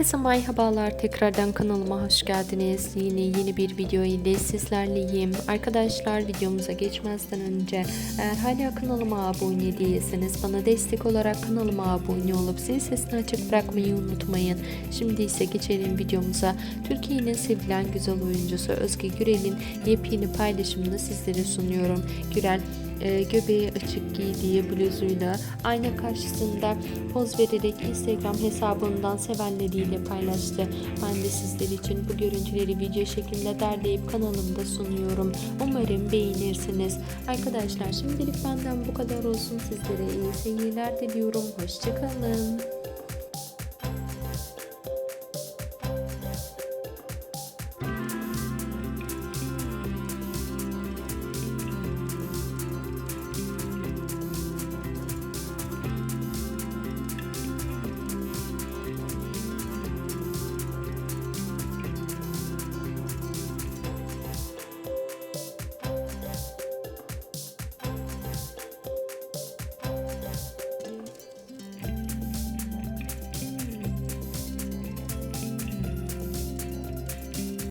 Herkese merhabalar. Tekrardan kanalıma hoş geldiniz. Yine yeni bir video ile sizlerleyim. Arkadaşlar videomuza geçmezden önce eğer hala kanalıma abone değilseniz bana destek olarak kanalıma abone olup zil sesini açık bırakmayı unutmayın. Şimdi ise geçelim videomuza. Türkiye'nin sevilen güzel oyuncusu Özge Gürel'in yepyeni paylaşımını sizlere sunuyorum. Gürel e, göbeği açık giydiği bluzuyla ayna karşısında poz vererek Instagram hesabından sevenleriyle paylaştı. Ben de sizler için bu görüntüleri video şeklinde derleyip kanalımda sunuyorum. Umarım beğenirsiniz. Arkadaşlar şimdilik benden bu kadar olsun. Sizlere iyi seyirler diliyorum. Hoşçakalın.